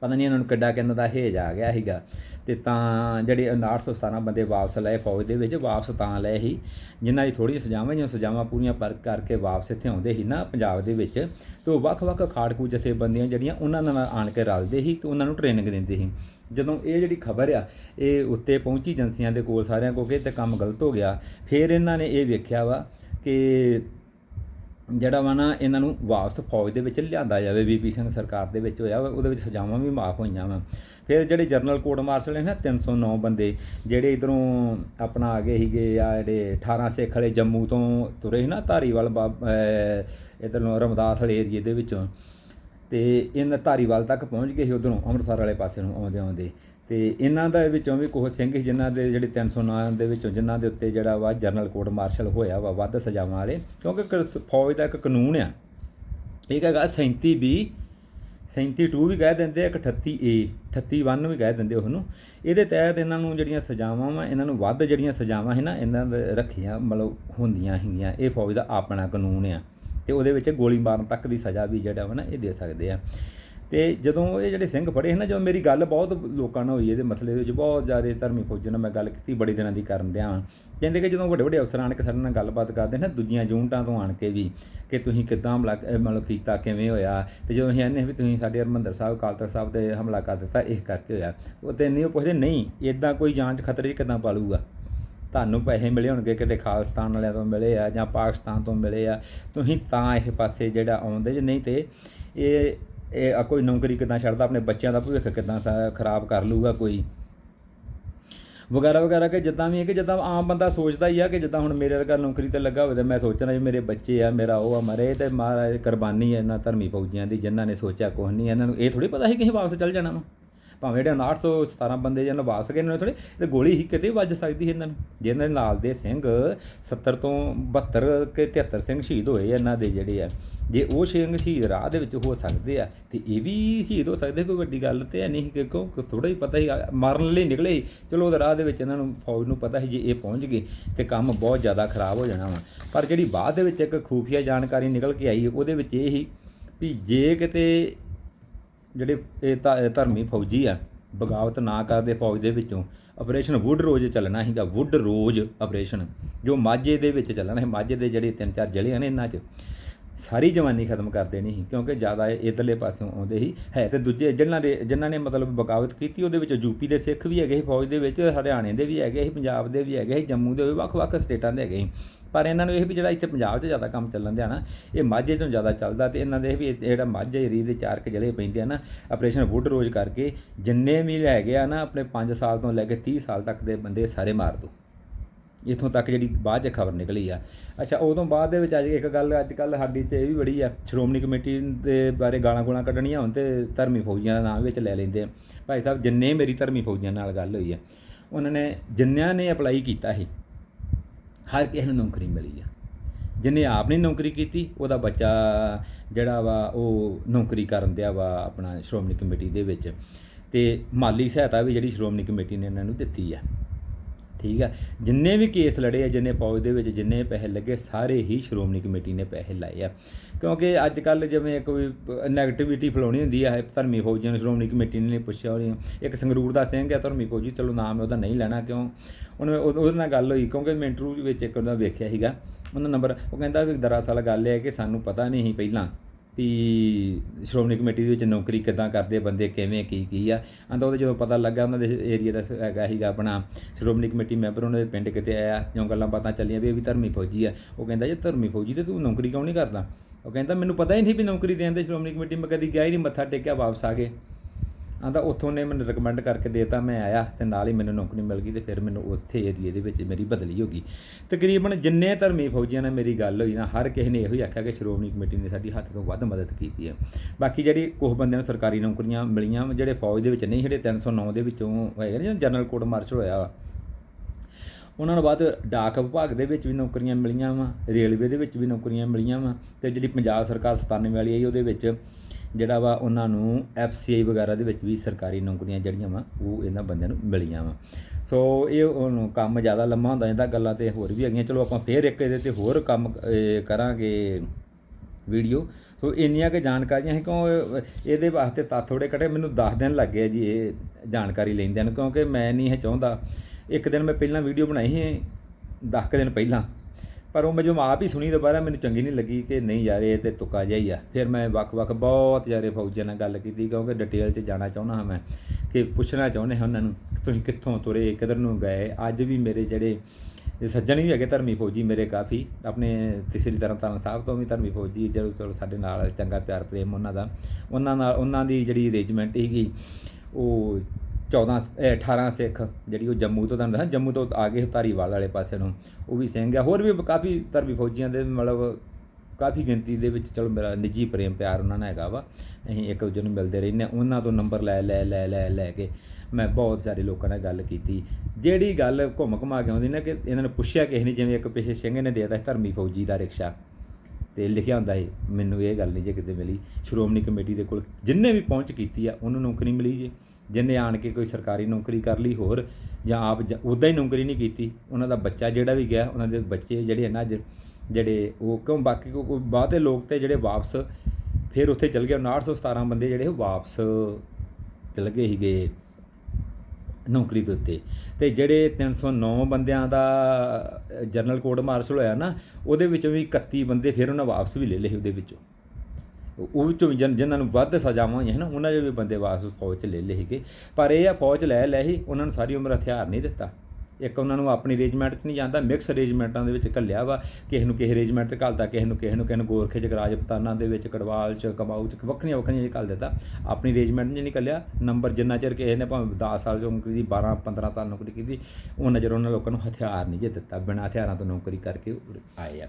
ਪਤਾ ਨਹੀਂ ਇਹਨਾਂ ਨੂੰ ਕਿੱਡਾ ਕਿੰਨਾ ਦਾ ਹੇਜ ਆ ਗਿਆ ਸੀਗਾ। ਤੇ ਤਾਂ ਜਿਹੜੇ 917 ਬੰਦੇ ਵਾਪਸ ਲਏ ਫੌਜ ਦੇ ਵਿੱਚ, ਵਾਪਸ ਤਾਂ ਲਏ ਸੀ। ਜਿਨ੍ਹਾਂ ਦੀ ਥੋੜ੍ਹੀਆਂ ਸਜ਼ਾਵਾਂ ਜਾਂ ਸਜ਼ਾਵਾਂ ਪੂਰੀਆਂ ਪਰ ਕਰਕੇ ਵਾਪਸ ਇੱਥੇ ਆਉਂਦੇ ਸੀ ਨਾ ਪੰਜਾਬ ਦੇ ਵਿੱਚ। ਤੇ ਉਹ ਵੱਖ-ਵੱਖ ਖਾੜਕੂ ਜਥੇਬੰਦੀਆਂ ਜਿਹੜੀਆਂ ਉਹਨਾਂ ਨਾਲ ਆਣ ਕੇ ਰਲਦੇ ਸੀ ਤੇ ਉਹਨਾਂ ਨੂੰ ਟ੍ਰੇਨਿੰਗ ਦਿੰਦੇ ਸੀ। ਜਦੋਂ ਇਹ ਜਿਹੜੀ ਖਬਰ ਆ, ਇਹ ਉੱਤੇ ਪਹੁੰਚੀ ਏਜੰਸੀਆਂ ਦੇ ਕੋਲ ਸਾਰਿਆਂ ਕੋਲ ਕਿ ਤੇ ਕੰਮ ਗਲਤ ਹੋ ਗਿਆ, ਫਿਰ ਇਹਨਾਂ ਨੇ ਇਹ ਵੇਖਿਆ ਵਾ ਕਿ ਜਿਹੜਾ ਵਾ ਨਾ ਇਹਨਾਂ ਨੂੰ ਵਾਪਸ ਫੌਜ ਦੇ ਵਿੱਚ ਲਿਆਂਦਾ ਜਾਵੇ ਵੀਪੀ ਸਿੰਘ ਸਰਕਾਰ ਦੇ ਵਿੱਚ ਹੋਇਆ ਉਹਦੇ ਵਿੱਚ ਸਜ਼ਾਵਾਂ ਵੀ ਮਾਫ ਹੋਈਆਂ ਵਾ। ਫਿਰ ਜਿਹੜੇ ਜਰਨਲ ਕੋਰਟ ਮਾਰਸ਼ਲ ਨੇ ਨਾ 309 ਬੰਦੇ, ਜਿਹੜੇ ਇਧਰੋਂ ਆਪਣਾ ਆ ਗਏ ਸੀਗੇ, ਆ ਜਿਹੜੇ 18 ਸਿੱਖ ਵਾਲੇ ਜੰਮੂ ਤੋਂ ਤੁਰੇ ਸੀ ਨਾ, ਧਾਰੀਵਾਲ ਇਧਰ ਨੂੰ ਰਮਦਾਸ ਵਾਲੇ ਏਰੀਏ ਦੇ ਵਿੱਚੋਂ, ਤੇ ਇਹਨਾਂ ਧਾਰੀਵਾਲ ਤੱਕ ਪਹੁੰਚ ਗਏ ਸੀ ਉਧਰੋਂ, ਅੰਮ੍ਰਿਤਸਰ ਵਾਲੇ ਪਾਸੇ ਨੂੰ ਆਉਂਦੇ ਆਉਂਦੇ ਤੇ ਇਹਨਾਂ ਦਾ ਵਿੱਚੋਂ ਵੀ ਕੁਝ ਸਿੰਘ ਸੀ ਜਿਨ੍ਹਾਂ ਦੇ ਜਿਹੜੇ 309 ਦੇ ਵਿੱਚੋਂ ਜਿਨ੍ਹਾਂ ਦੇ ਉੱਤੇ ਜਿਹੜਾ ਵਾ ਜਨਰਲ ਕੋਰਟ ਮਾਰਸ਼ਲ ਹੋਇਆ ਵਾ ਵੱਧ ਸਜ਼ਾਵਾਂ ਵਾਲੇ ਕਿਉਂਕਿ ਕ- ਫੌਜ ਦਾ ਇੱਕ ਕਾਨੂੰਨ ਆ। ਇਹ ਹੈਗਾ 37 ਬੀ 37 2 ਵੀ ਕਹਿ ਦਿੰਦੇ ਆ, ਇੱਕ 38 ਏ 38 1 ਵੀ ਕਹਿ ਦਿੰਦੇ ਉਹਨੂੰ। ਇਹਦੇ ਤਹਿਤ ਇਹਨਾਂ ਨੂੰ ਜਿਹੜੀਆਂ ਸਜ਼ਾਵਾਂ ਵਾ ਇਹਨਾਂ ਨੂੰ ਵੱਧ ਜਿਹੜੀਆਂ ਸਜ਼ਾਵਾਂ ਹੈ ਨਾ ਇਹਨਾਂ ਦੇ ਰੱਖੀਆਂ ਮਤਲਬ ਹੁੰਦੀਆਂ ਹੈਗੀਆਂ ਇਹ ਫੌਜ ਦਾ ਆਪਣਾ ਕਾਨੂੰਨ ਆ ਤੇ ਉਹਦੇ ਵਿੱਚ ਗੋਲੀ ਮਾਰਨ ਤੱਕ ਦੀ ਸਜ਼ਾ ਵੀ ਜਿਹੜਾ ਵਾ ਨਾ ਇਹ ਦੇ ਸਕਦੇ ਆ। ਤੇ ਜਦੋਂ ਇਹ ਜਿਹੜੇ ਸਿੰਘ ਫੜੇ ਸੀ ਜਦੋਂ ਮੇਰੀ ਗੱਲ ਬਹੁਤ ਲੋਕਾਂ ਨਾਲ ਹੋਈ ਇਹਦੇ ਮਸਲੇ ਦੇ ਵਿੱਚ ਬਹੁਤ ਜ਼ਿਆਦਾ ਧਰਮੀ ਫੌਜਾਂ ਨਾਲ ਮੈਂ ਗੱਲ ਕੀਤੀ, ਬੜੇ ਦਿਨਾਂ ਦੀ ਕਰਨ ਦਿਆਂ। ਕਹਿੰਦੇ ਕਿ ਜਦੋਂ ਵੱਡੇ ਵੱਡੇ ਅਫਸਰ ਆਣ ਕੇ ਸਾਡੇ ਨਾਲ ਗੱਲਬਾਤ ਕਰਦੇ ਨੇ ਦੂਜੀਆਂ ਯੂਨਿਟਾਂ ਤੋਂ ਆਣ ਕੇ ਵੀ ਕਿ ਤੁਸੀਂ ਕਿੱਦਾਂ ਹਮਲਾ ਮਤਲਬ ਕੀਤਾ, ਕਿਵੇਂ ਹੋਇਆ? ਤੇ ਜਦੋਂ ਅਸੀਂ ਆਨੇ ਵੀ ਤੁਸੀਂ ਸਾਡੇ ਹਰਮੰਦਰ ਸਾਹਿਬ ਅਕਾਲ ਤਖਤ ਸਾਹਿਬ ਤੇ ਹਮਲਾ ਕਰ ਦਿੱਤਾ, ਇਹ ਕਰਕੇ ਹੋਇਆ। ਉਹ ਤੇ ਨਹੀਂ ਉਹ ਪੁੱਛਦੇ, ਨਹੀਂ ਇਦਾਂ ਕੋਈ ਜਾਂਚ ਖਤਰੇ 'ਚ ਕਿੱਦਾਂ ਪਾਲੂਗਾ? ਤੁਹਾਨੂੰ ਪੈਸੇ ਮਿਲੇ ਹੋਣਗੇ, ਕਿਤੇ ਖਾਲਿਸਤਾਨ ਵਾਲਿਆਂ ਤੋਂ ਮਿਲੇ ਆ ਜਾਂ ਪਾਕਿਸਤਾਨ ਤੋਂ ਮਿਲੇ ਆ। ਤੁਸੀਂ ਤਾਂ ਇਹ ਪਾਸੇ ਜਿਹੜਾ ਆਉਂਦੇ ਜੇ, ਨਹੀਂ ਤੇ ਇਹ ਇਹ ਆ ਕੋਈ ਨੌਕਰੀ ਕਿਦਾਂ ਛੱਡਦਾ, ਆਪਣੇ ਬੱਚਿਆਂ ਦਾ ਭਵਿੱਖ ਕਿਦਾਂ ਖਰਾਬ ਕਰ ਲੂਗਾ ਕੋਈ। ਵਗੈਰਾ ਵਗੈਰਾ ਕਿ ਜਿੱਦਾਂ ਵੀ ਹੈ ਕਿ ਜਿੱਦਾਂ ਆਮ ਬੰਦਾ ਸੋਚਦਾ ਹੀ ਆ ਕਿ ਜਿੱਦਾਂ ਹੁਣ ਮੇਰੇ ਵਰਗਾ ਨੌਕਰੀ ਤੇ ਲੱਗਾ ਹੋਵੇ ਤਾਂ ਮੈਂ ਸੋਚਣਾ ਜੀ ਮੇਰੇ ਬੱਚੇ ਆ, ਮੇਰਾ ਉਹ ਆ, ਮਰੇ ਤੇ ਮਹਾਰਾਜ ਕੁਰਬਾਨੀ ਹੈ ਇਹਨਾਂ ਧਰਮੀ ਫੌਜੀਆਂ ਦੀ ਜਿਨ੍ਹਾਂ ਨੇ ਸੋਚਿਆ ਕੁਛ ਨਹੀਂ, ਇਹਨਾਂ ਨੂੰ ਇਹ ਥੋੜੀ ਪਤਾ ਸੀ ਕਿ ਅਸੀਂ ਵਾਪਸ ਚੱਲ ਜਾਣਾ ਵਾ। ਭਾਵੇਂ ਜਿਹੜੇ 817 ਬੰਦੇ ਜਨ ਵਾਪਸ ਗਏ ਨੇ ਥੋੜੇ ਤੇ ਗੋਲੀ ਹੀ ਕਿਤੇ ਵੱਜ ਸਕਦੀ ਸੀ ਇਹਨਾਂ ਨੂੰ ਜਿਹਨਾਂ ਦੇ ਨਾਲ ਦੇ ਸਿੰਘ 70 ਤੋਂ 72 ਕਿ 73 ਸਿੰਘ ਸ਼ਹੀਦ ਹੋਏ ਇਹਨਾਂ ਦੇ ਜਿਹੜੇ ਆ, ਜੇ ਉਹ ਸਿੰਘ ਸ਼ਹੀਦ ਰਾਹ ਦੇ ਵਿੱਚ ਹੋ ਸਕਦੇ ਆ, ਤੇ ਇਹ ਵੀ ਸ਼ਹੀਦ ਹੋ ਸਕਦੇ ਕੋਈ ਵੱਡੀ ਗੱਲ ਤੇ ਹੈ ਨਹੀਂ ਕਿ ਕਿਉਂਕਿ ਥੋੜਾ ਹੀ ਪਤਾ ਹੀ ਮਾਰਨ ਲਈ ਨਿਕਲੇ ਸੀ। ਚਲੋ ਉਹਦੇ ਰਾਹ ਦੇ ਵਿੱਚ ਇਹਨਾਂ ਨੂੰ ਫੌਜ ਨੂੰ ਪਤਾ ਸੀ ਜੇ ਇਹ ਪਹੁੰਚ ਗਏ ਤੇ ਕੰਮ ਬਹੁਤ ਜ਼ਿਆਦਾ ਖਰਾਬ ਹੋ ਜਾਣਾ ਵਾ ਪਰ ਜਿਹੜੀ ਬਾਅਦ ਦੇ ਵਿੱਚ ਇੱਕ ਖੂਫੀਆ ਜਾਣਕਾਰੀ ਨਿਕਲ ਕੇ ਆਈ, ਉਹਦੇ ਵਿੱਚ ਇਹ ਹੀ ਵੀ ਜੇ ਕਿਤੇ ਜਿਹੜੇ ਇਹ ਧ- ਧਰਮੀ ਫੌਜੀ ਆ, ਬਗਾਵਤ ਨਾ ਕਰਦੇ ਫੌਜ ਦੇ ਵਿੱਚੋਂ ਆਪਰੇਸ਼ਨ ਵੁੱਡ ਰੋਜ਼ ਚੱਲਣਾ ਸੀਗਾ ਵੁੱਡ ਰੋਜ਼ ਆਪਰੇਸ਼ਨ ਜੋ ਮਾਝੇ ਦੇ ਵਿੱਚ ਚੱਲਣਾ ਹੈ ਮਾਝੇ ਦੇ ਜਿਹੜੇ ਤਿੰਨ ਚਾਰ ਜ਼ਿਲ੍ਹੇ ਨੇ ਇਹਨਾਂ 'ਚ, ਸਾਰੀ ਜਵਾਨੀ ਖਤਮ ਕਰ ਦੇਣੀ ਸੀ, ਕਿਉਂਕਿ ਜ਼ਿਆਦਾ ਇਹ ਇਧਰਲੇ ਪਾਸਿਓਂ ਆਉਂਦੇ ਸੀ, ਹੈ ਤੇ ਦੂਜੇ ਜਿਨ੍ਹਾਂ ਦੇ, ਜਿਨ੍ਹਾਂ ਨੇ ਮਤਲਬ ਬਗਾਵਤ ਕੀਤੀ, ਉਹਦੇ ਵਿੱਚ ਯੂਪੀ ਦੇ ਸਿੱਖ ਵੀ ਹੈਗੇ ਸੀ, ਫੌਜ ਦੇ ਵਿੱਚ, ਹਰਿਆਣੇ ਦੇ ਵੀ ਹੈਗੇ ਸੀ, ਪੰਜਾਬ ਦੇ ਵੀ ਹੈਗੇ ਸੀ, ਜੰਮੂ ਦੇ ਵੀ ਵੱਖ-ਵੱਖ ਸਟੇਟਾਂ ਦੇ ਹੈਗੇ ਸੀ ਪਰ ਇਹਨਾਂ ਨੂੰ ਇਹ ਵੀ ਜਿਹੜਾ ਇੱਥੇ ਪੰਜਾਬ 'ਚ ਜ਼ਿਆਦਾ ਕੰਮ ਚੱਲਣ ਦਿਆ ਨਾ, ਇਹ ਮਾਝੇ ਤੋਂ ਜ਼ਿਆਦਾ ਚੱਲਦਾ ਤੇ ਇਹਨਾਂ ਦੇ ਇਹ ਵੀ ਇਹ ਜਿਹੜਾ ਮਾਝੇ ਏਰੀਏ ਦੇ ਚਾਰ ਕੁ ਜ਼ਿਲ੍ਹੇ ਪੈਂਦੇ ਆ ਨਾ, ਆਪਰੇਸ਼ਨ ਵੁੱਡ ਰੋਜ਼ ਕਰਕੇ ਜਿੰਨੇ ਵੀ ਲੈ ਗਿਆ ਨਾ, ਆਪਣੇ 5 ਸਾਲ ਤੋਂ ਲੈ ਕੇ 30 ਸਾਲ ਤੱਕ ਦੇ ਬੰਦੇ ਸਾਰੇ ਮਾਰ ਦੋ। ਇਥੋਂ ਤੱਕ ਜਿਹੜੀ ਬਾਅਦ 'ਚ ਖਬਰ ਨਿਕਲੀ ਆ। ਅੱਛਾ, ਉਦੋਂ ਬਾਅਦ ਦੇ ਵਿੱਚ ਅੱਜ ਇੱਕ ਗੱਲ, ਅੱਜ ਕੱਲ ਸਾਡੀ 'ਚ ਇਹ ਵੀ ਬੜੀ ਆ, ਸ਼੍ਰੋਮਣੀ ਕਮੇਟੀ ਦੇ ਬਾਰੇ ਗਾਲਾਂ ਗੁਲਾਂ ਕੱਢਣੀਆਂ ਹੋਣ ਤੇ ਧਰਮੀ ਫੌਜੀਆਂ ਦਾ ਨਾਮ ਵਿੱਚ ਲੈ ਲੈਂਦੇ ਆ। ਭਾਈ ਸਾਹਿਬ, ਜਿੰਨੇ ਮੇਰੀ ਧਰਮੀ ਫੌਜੀਆਂ ਨਾਲ ਗੱਲ ਹੋਈ ਆ, ਉਹਨਾਂ ਨੇ ਜਿੰਨਿਆਂ ਨੇ ਅਪਲਾਈ ਕੀਤਾ ਸੀ ਹਰ ਕਿਸੇ ਨੂੰ ਨੌਕਰੀ ਮਿਲੀ ਆ। ਜਿਹਨੇ ਆਪ ਨੇ ਨੌਕਰੀ ਕੀਤੀ, ਉਹਦਾ ਬੱਚਾ ਜਿਹੜਾ ਵਾ, ਉਹ ਨੌਕਰੀ ਕਰਨ ਦਿਆ ਵਾ ਆਪਣਾ ਸ਼੍ਰੋਮਣੀ ਕਮੇਟੀ ਦੇ ਵਿੱਚ। ਤੇ ਮਾਲੀ ਸਹਾਇਤਾ ਵੀ ਜਿਹੜੀ ਸ਼੍ਰੋਮਣੀ ਕਮੇਟੀ ਨੇ ਇਹਨਾਂ ਨੂੰ ਦਿੱਤੀ ਆ। ਠੀਕ ਆ? ਜਿੰਨੇ ਵੀ ਕੇਸ ਲੜੇ ਆ, ਜਿੰਨੇ ਫੌਜ ਦੇ ਵਿੱਚ ਜਿੰਨੇ ਪੈਸੇ ਲੱਗੇ, ਸਾਰੇ ਹੀ ਸ਼੍ਰੋਮਣੀ ਕਮੇਟੀ ਨੇ ਪੈਸੇ ਲਾਏ ਆ। ਕਿਉਂਕਿ ਅੱਜ ਕੱਲ ਜਿਵੇਂ ਕੋਈ ਨੈਗੇਟਿਵਿਟੀ ਫਲਾਉਣੀ ਹੁੰਦੀ ਆ ਧਰਮੀ ਫੌਜੀਆਂ ਨੂੰ ਸ਼੍ਰੋਮਣੀ ਕਮੇਟੀ ਨੇ ਪੁੱਛਿਆ ਹੋਣੀ ਇੱਕ ਸੰਗਰੂਰ ਦਾ ਸਿੰਘ ਆ, ਧਰਮੀ ਫੌਜੀ, ਚਲੋ ਨਾਮ ਉਹਦਾ ਨਹੀਂ ਲੈਣਾ ਕਿਉਂ? ਉਹਨੇ ਉਹ- ਉਹਦੇ ਨਾਲ ਗੱਲ ਹੋਈ, ਕਿਉਂਕਿ ਮੈਂ ਇੰਟਰਵਿਊ ਵਿੱਚ ਇੱਕ ਉਹਦਾ ਵੇਖਿਆ ਸੀਗਾ। ਉਹਨਾਂ ਨੰਬਰ ਉਹ ਕਹਿੰਦਾ ਵੀ ਦਰਅਸਲ ਗੱਲ ਇਹ ਹੈ ਕਿ ਸਾਨੂੰ ਪਤਾ ਨਹੀਂ ਸੀ ਪਹਿਲਾਂ। ਵੀ ਸ਼੍ਰੋਮਣੀ ਕਮੇਟੀ ਦੇ ਵਿੱਚ ਨੌਕਰੀ ਕਿੱਦਾਂ ਕਰਦੇ ਬੰਦੇ ਕਿਵੇਂ, ਕੀ ਕੀ ਆ। ਆਂਦਾ ਉਹਦੇ ਜਦੋਂ ਪਤਾ ਲੱਗਾ, ਉਹਨਾਂ ਦੇ ਏਰੀਆ ਦਾ ਹੈਗਾ ਸੀਗਾ ਆਪਣਾ ਸ਼੍ਰੋਮਣੀ ਕਮੇਟੀ ਮੈਂਬਰ, ਉਹਨਾਂ ਦੇ ਪਿੰਡ ਕਿਤੇ ਆਇਆ, ਜਿਉਂ ਗੱਲਾਂ ਬਾਤਾਂ ਚੱਲੀਆਂ ਵੀ ਇਹ ਵੀ ਧਰਮੀ ਫੌਜੀ ਆ। ਉਹ ਕਹਿੰਦਾ ਜੇ ਧਰਮੀ ਫੌਜੀ ਤੇ ਤੂੰ ਨੌਕਰੀ ਕਿਉਂ ਨਹੀਂ ਕਰਦਾ? ਉਹ ਕਹਿੰਦਾ, ਮੈਨੂੰ ਪਤਾ ਹੀ ਨਹੀਂ ਵੀ ਨੌਕਰੀ ਦੇਣ ਦੇ ਸ਼੍ਰੋਮਣੀ ਕਮੇਟੀ, ਮੈਂ ਕਦੀ ਗਿਆ ਹੀ ਨਹੀਂ, ਮੱਥਾ ਟੇਕਿਆ ਵਾਪਸ ਆ ਗਏ ਆਂਦਾ ਉੱਥੋਂ ਨੇ ਮੈਨੂੰ ਰეკਮੈਂਡ ਕਰਕੇ ਦੇਤਾ, ਮੈਂ ਆਇਆ ਤੇ ਨਾਲ ਹੀ ਮੈਨੂੰ ਨੌਕਰੀ ਮਿਲ ਗਈ ਤੇ ਫਿਰ ਮੈਨੂੰ ਉੱਥੇ ਏਰੀਏ ਦੇ ਵਿੱਚ ਮੇਰੀ ਬਦਲੀ ਹੋ ਗਈ। ਤਕਰੀਬਨ ਜਿੰਨੇ ਧਰਮੀ ਫੌਜੀਆਂ ਨਾਲ ਮੇਰੀ ਗੱਲ ਹੋਈ ਨਾ, ਹਰ ਕਿਸੇ ਨੇ ਇਹੋ ਹੀ ਆਖਿਆ ਕਿ ਸ਼੍ਰੋਮਣੀ ਕਮੇਟੀ ਨੇ ਸਾਡੀ ਹੱਥ ਤੋਂ ਵੱਧ ਮਦਦ ਕੀਤੀ ਹੈ। ਬਾਕੀ ਜਿਹੜੀ ਕੁਝ ਬੰਦਿਆਂ ਨੂੰ ਸਰਕਾਰੀ ਨੌਕਰੀਆਂ ਮਿਲੀਆਂ, ਜਿਹੜੇ ਫੌਜ ਦੇ ਵਿੱਚ ਨਹੀਂ ਜਿਹੜੇ 309 ਦੇ ਵਿੱਚੋਂ ਹੈਗੇ ਨੇ ਜਨਰਲ ਕੋਰਟ ਮਾਰਸ਼ਲ ਹੋਇਆ ਵਾ, ਉਹਨਾਂ ਨੂੰ ਬਾਅਦ ਡਾਕ ਵਿਭਾਗ ਦੇ ਵਿੱਚ ਵੀ ਨੌਕਰੀਆਂ ਮਿਲੀਆਂ ਵਾ, ਰੇਲਵੇ ਦੇ ਵਿੱਚ ਵੀ ਨੌਕਰੀਆਂ ਮਿਲੀਆਂ ਵਾ ਤੇ ਜਿਹੜੀ ਪੰਜਾਬ ਸਰਕਾਰ 97 ਵਾਲੀ ਆਈ ਉਹਦੇ ਵਿੱਚ ਜਿਹੜਾ ਵਾ ਉਹਨਾਂ ਨੂੰ ਐਫਸੀਆਈ ਵਗੈਰਾ ਦੇ ਵਿੱਚ ਵੀ ਸਰਕਾਰੀ ਨੌਕਰੀਆਂ ਜਿਹੜੀਆਂ ਵਾ, ਉਹ ਇਹਨਾਂ ਬੰਦਿਆਂ ਨੂੰ ਮਿਲੀਆਂ ਵਾ। ਸੋ ਇਹ ਉਹਨੂੰ ਕੰਮ ਜ਼ਿਆਦਾ ਲੰਮਾ ਹੁੰਦਾ ਜਾਂਦਾ ਗੱਲਾਂ ਤੇ ਹੋਰ ਵੀ ਹੈਗੀਆਂ। ਚਲੋ, ਆਪਾਂ ਫੇਰ ਇੱਕ ਇਹਦੇ ਤੇ ਹੋਰ ਕੰਮ ਕਰਾਂਗੇ ਵੀਡੀਓ। ਸੋ ਇੰਨੀਆਂ ਕਿ ਜਾਣਕਾਰੀਆਂ ਹੈ ਕਿਉਂ ਇਹਦੇ ਵਾਸਤੇ ਤਾਂ ਥੋੜੇ ਘਟੇ ਮੈਨੂੰ 10 ਦਿਨ ਲੱਗੇ ਆ ਜੀ ਇਹ ਜਾਣਕਾਰੀ ਲੈਂਦਿਆਂ ਨੂੰ, ਕਿਉਂਕਿ ਮੈਂ ਨਹੀਂ ਇਹ ਚਾਹੁੰਦਾ। ਇੱਕ ਦਿਨ ਮੈਂ ਪਹਿਲਾਂ ਵੀਡੀਓ ਬਣਾਈ ਸੀ 10 ਦਿਨ ਪਹਿਲਾਂ। ਪਰ ਉਹ ਮੈਂ ਜੋ ਆਪ ਹੀ ਸੁਣੀ ਦੁਬਾਰਾ, ਮੈਨੂੰ ਚੰਗੀ ਨਹੀਂ ਲੱਗੀ ਕਿ ਨਹੀਂ ਯਾਰ, ਇਹ ਤੇ ਤੁੱਕਾ ਜਿਹਾ ਹੀ ਆ। ਫਿਰ ਮੈਂ ਵੱਖ-ਵੱਖ ਬਹੁਤ ਜ਼ਿਆਦਾ ਫੌਜੀਆਂ ਨਾਲ ਗੱਲ ਕੀਤੀ, ਕਿਉਂਕਿ ਡਿਟੇਲ 'ਚ ਜਾਣਾ ਚਾਹੁੰਦਾ ਹਾਂ ਮੈਂ ਕਿ ਪੁੱਛਣਾ ਚਾਹੁੰਦੇ ਹਾਂ ਉਹਨਾਂ ਨੂੰ ਤੁਸੀਂ ਕਿੱਥੋਂ ਤੁਰੇ, ਕਿੱਧਰ ਨੂੰ ਗਏ। ਅੱਜ ਵੀ ਮੇਰੇ ਜਿਹੜੇ ਇਹ ਸੱਜਣ ਵੀ ਹੈਗੇ ਧਰਮੀ ਫੌਜੀ ਮੇਰੇ ਕਾਫੀ, ਆਪਣੇ ਤੀਸਰੀ ਤਰ੍ਹਾਂ ਤਾਰਨ ਸਾਹਿਬ ਤੋਂ ਵੀ ਧਰਮੀ ਫੌਜੀ ਜਦੋਂ ਚਲੋ ਸਾਡੇ ਨਾਲ ਚੰਗਾ ਪਿਆਰ, ਪ੍ਰੇਮ ਉਹਨਾਂ ਦਾ। ਉਹਨਾਂ ਨਾਲ, ਉਹਨਾਂ ਦੀ ਜਿਹੜੀ ਅਰੇਂਜਮੈਂਟ ਸੀਗੀ, ਉਹ 14 ਇਹ 18 ਸਿੱਖ ਜਿਹੜੀ ਉਹ ਜੰਮੂ ਤੋਂ ਤੁਹਾਨੂੰ ਦੱਸਾਂ, ਜੰਮੂ ਤੋਂ ਆ ਗਏ ਧਾਰੀਵਾਲ ਵਾਲੇ ਪਾਸੇ ਨੂੰ, ਉਹ ਵੀ ਸਿੰਘ ਆ। ਹੋਰ ਵੀ ਕਾਫੀ ਧਰਮੀ ਫੌਜੀਆਂ ਦੇ ਮਤਲਬ ਕਾਫੀ ਗਿਣਤੀ ਦੇ ਵਿੱਚ ਚਲੋ ਮੇਰਾ ਨਿੱਜੀ ਪ੍ਰੇਮ ਪਿਆਰ ਉਹਨਾਂ ਨਾਲ ਹੈਗਾ ਵਾ, ਅਸੀਂ ਇੱਕ ਦੂਜੇ ਨੂੰ ਮਿਲਦੇ ਰਹਿੰਦੇ ਹਾਂ। ਉਹਨਾਂ ਤੋਂ ਨੰਬਰ ਲੈ ਲੈ ਲੈ ਲੈ ਲੈ ਕੇ ਮੈਂ ਬਹੁਤ ਸਾਰੇ ਲੋਕਾਂ ਨਾਲ ਗੱਲ ਕੀਤੀ। ਜਿਹੜੀ ਗੱਲ ਘੁੰਮ ਘੁਮਾ ਕੇ ਆਉਂਦੀ ਨਾ ਕਿ ਇਹਨਾਂ ਨੂੰ ਪੁੱਛਿਆ ਕਿਸੇ ਨੇ, ਜਿਵੇਂ ਇੱਕ ਪਿਛੇ ਸਿੰਘ ਨੇ ਦੇਤਾ ਧਰਮੀ ਫੌਜੀ ਦਾ ਰਿਕਸ਼ਾ, ਤੇ ਲਿਖਿਆ ਹੁੰਦਾ ਸੀ, ਮੈਨੂੰ ਇਹ ਗੱਲ ਨਹੀਂ ਜੇ ਕਿਤੇ ਮਿਲੀ। ਸ਼੍ਰੋਮਣੀ ਕਮੇਟੀ ਦੇ ਕੋਲ ਜਿੰਨੇ ਵੀ ਪਹੁੰਚ ਕੀਤੀ ਆ, ਉਹਨੂੰ ਨੌਕਰੀ ਮਿਲੀ ਜੇ। ਜਿੰਨੇ ਆਣ ਕੇ ਕੋਈ ਸਰਕਾਰੀ ਨੌਕਰੀ ਕਰ ਲਈ ਹੋਰ, ਜਾਂ ਆਪ ਉਦਾਂ ਹੀ ਨੌਕਰੀ ਨਹੀਂ ਕੀਤੀ, ਉਹਨਾਂ ਦਾ ਬੱਚਾ ਜਿਹੜਾ ਵੀ ਗਿਆ, ਉਹਨਾਂ ਦੇ ਬੱਚੇ ਜਿਹੜੇ ਆ ਨਾ ਜਿਹੜੇ ਉਹ ਕਿਉਂ ਬਾਕੀ ਕੋ ਕੋਈ ਬਹੁਤੇ ਲੋਕ ਤੇ ਜਿਹੜੇ ਵਾਪਸ ਫਿਰ ਉੱਥੇ ਚਲ ਗਏ 917 ਬੰਦੇ ਜਿਹੜੇ ਉਹ ਵਾਪਸ ਚਲ ਗਏ ਸੀਗੇ ਨੌਕਰੀ ਦੇ ਉੱਤੇ। ਤੇ ਜਿਹੜੇ 309 ਬੰਦਿਆਂ ਦਾ ਜਨਰਲ ਕੋਰਟ ਮਾਰਸ਼ਲ ਹੋਇਆ ਨਾ, ਉਹਦੇ ਵਿੱਚੋਂ ਵੀ 31 ਬੰਦੇ ਫਿਰ ਉਹਨਾਂ ਵਾਪਸ ਵੀ ਲੈ ਲਏ ਸੀ ਉਹਦੇ ਵਿੱਚੋਂ। ਉਹ ਵਿੱਚੋਂ ਵੀ ਜਿਨ੍ਹਾਂ ਨੂੰ ਵੱਧ ਸਜ਼ਾਵਾਂ ਹੋਈਆਂ ਹਨ ਉਹਨਾਂ ਦੇ ਵੀ ਬੰਦੇ ਵਾਪਸ ਫੌਜ 'ਚ ਲੈ ਲਏ ਸੀਗੇ। ਪਰ ਇਹ ਆ, ਫੌਜ ਲੈ ਲੈ ਹੀ ਉਹਨਾਂ ਨੂੰ ਸਾਰੀ ਉਮਰ ਹਥਿਆਰ ਨਹੀਂ ਦਿੱਤਾ। ਇੱਕ ਉਹਨਾਂ ਨੂੰ ਆਪਣੀ ਰੇਜਮੈਂਟ 'ਚ ਨਹੀਂ ਜਾਂਦਾ, ਮਿਕਸ ਰੇਜਮੈਂਟਾਂ ਦੇ ਵਿੱਚ ਘੱਲਿਆ ਵਾ, ਕਿਸੇ ਨੂੰ ਕਿਸੇ ਰੇਜਮੈਂਟ 'ਚ ਘੱਲਦਾ, ਕਿਸੇ ਨੂੰ ਕਿਸੇ ਨੂੰ ਕਿਸੇ ਨੂੰ ਗੋਰਖੇ 'ਚ ਰਾਜਪਤਾਨਾ ਦੇ ਵਿੱਚ, ਕੜਵਾਲ 'ਚ, ਕਮਾਊ 'ਚ, ਵੱਖਰੀਆਂ ਵੱਖਰੀਆਂ ਜਿਹੀ ਘੱਲ ਦਿੱਤਾ। ਆਪਣੀ ਰੇਜਮੈਂਟ 'ਚ ਨਹੀਂ ਘੱਲਿਆ, ਨੰਬਰ ਜਿੰਨਾ ਚਿਰ ਕਿਸੇ ਨੇ ਭਾਵੇਂ 10 ਸਾਲ ਜੋ ਨੌਕਰੀ ਦੀ 12 15 ਸਾਲ ਨੌਕਰੀ ਕੀਤੀ, ਉਹਨਾਂ ਚਿਰ ਉਹਨਾਂ ਲੋਕਾਂ ਨੂੰ ਹਥਿਆਰ ਨਹੀਂ ਜੇ ਦਿੱਤਾ, ਬਿਨਾਂ ਹਥਿਆਰਾਂ ਤੋਂ ਨੌਕਰੀ ਕਰਕੇ ਆਏ ਆ।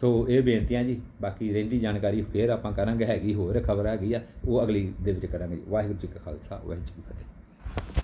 ਸੋ ਇਹ ਬੇਨਤੀਆਂ ਜੀ, ਬਾਕੀ ਰਹਿੰਦੀ ਜਾਣਕਾਰੀ ਫੇਰ ਆਪਾਂ ਕਰਾਂਗੇ, ਹੈਗੀ ਹੋਰ ਖਬਰ ਹੈਗੀ ਆ, ਉਹ ਅਗਲੀ ਦੇ ਵਿੱਚ ਕਰਾਂਗੇ ਜੀ। ਵਾਹਿਗੁਰੂ ਜੀ ਕਾ ਖਾਲਸਾ, ਵਾਹਿਗੁਰੂ ਜੀ ਕੀ ਫਤਿਹ